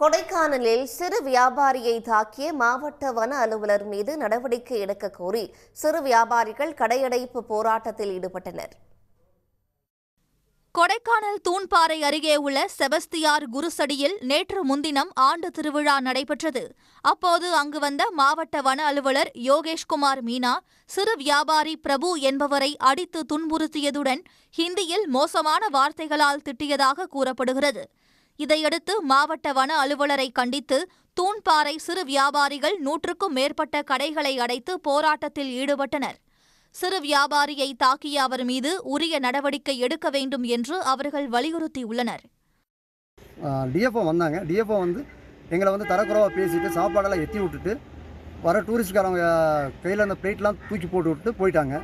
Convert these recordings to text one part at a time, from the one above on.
கொடைக்கானலில் சிறு வியாபாரியை தாக்கிய மாவட்ட வன அலுவலர் மீது நடவடிக்கை எடுக்க கோரி சிறு வியாபாரிகள் கடையடைப்பு போராட்டத்தில் ஈடுபட்டனர். கொடைக்கானல் தூண்பாறை அருகே உள்ள செபஸ்தியார் குருசடியில் நேற்று முன்தினம் ஆண்டு திருவிழா நடைபெற்றது. அப்போது அங்கு வந்த மாவட்ட வன அலுவலர் யோகேஷ்குமார் மீனா சிறு வியாபாரி பிரபு என்பவரை அடித்து துன்புறுத்தியதுடன் ஹிந்தியில் மோசமான வார்த்தைகளால் திட்டியதாக கூறப்படுகிறது. இதையடுத்து மாவட்ட வன அலுவலரை கண்டித்து தூண்பாறை சிறு வியாபாரிகள் நூற்றுக்கும் மேற்பட்ட கடைகளை அடைத்து போராட்டத்தில் ஈடுபட்டனர். சிறு வியாபாரியை தாக்கிய அவர் மீது உரிய நடவடிக்கை எடுக்க வேண்டும் என்று அவர்கள் வலியுறுத்தியுள்ளனர். டிஎஃப்ஓ வந்தாங்க. டிஎஃப்ஓ வந்து எங்களை வந்து தரக்குறவாக பேசிட்டு சாப்பாடெல்லாம் எத்தி விட்டுட்டு வர டூரிஸ்ட்காரங்க கையில் அந்த பிளேட்லாம் தூக்கி போட்டு விட்டு போயிட்டாங்க.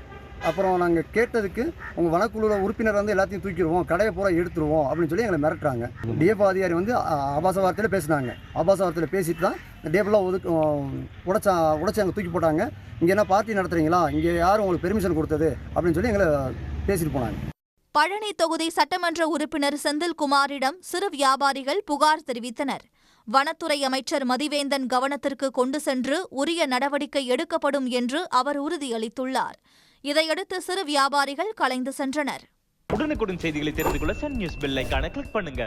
அப்புறம் நாங்கள் கேட்டதுக்கு உங்கள் வனக்குழுவில் உறுப்பினர் வந்து எல்லாத்தையும் தூக்கிடுவோம் கடையை பூரா எடுத்துருவோம் அப்படின்னு சொல்லி எங்களை மிரட்டுறாங்க. டிஎஃப்ஓ அதிகாரி வந்து ஆபாச வார்த்தையில் பேசினாங்க. ஆபாச வார்த்தையில் பேசிட்டு தான் டேபிளாக ஒதுக்கு உடச்சா உடச்சி அங்கே தூக்கி போட்டாங்க. இங்கே என்ன பார்ட்டி நடத்துறீங்களா? இங்கே யார் உங்களுக்கு பெர்மிஷன் கொடுத்தது? அப்படின்னு சொல்லி எங்களை பேசிட்டு போனாங்க. பழனி தொகுதி சட்டமன்ற உறுப்பினர் செந்தில்குமாரிடம் சிறு வியாபாரிகள் புகார் தெரிவித்தனர். வனத்துறை அமைச்சர் மதிவேந்தன் கவனத்திற்கு கொண்டு சென்று உரிய நடவடிக்கை எடுக்கப்படும் என்று அவர் உறுதியளித்துள்ளார். இதையடுத்து சிறு வியாபாரிகள் கலைந்து சென்றனர். உடனுக்குடன் செய்திகளை தெரிந்து கொள்ள சன் நியூஸ் பெல் ஐகானை கிளிக் பண்ணுங்க.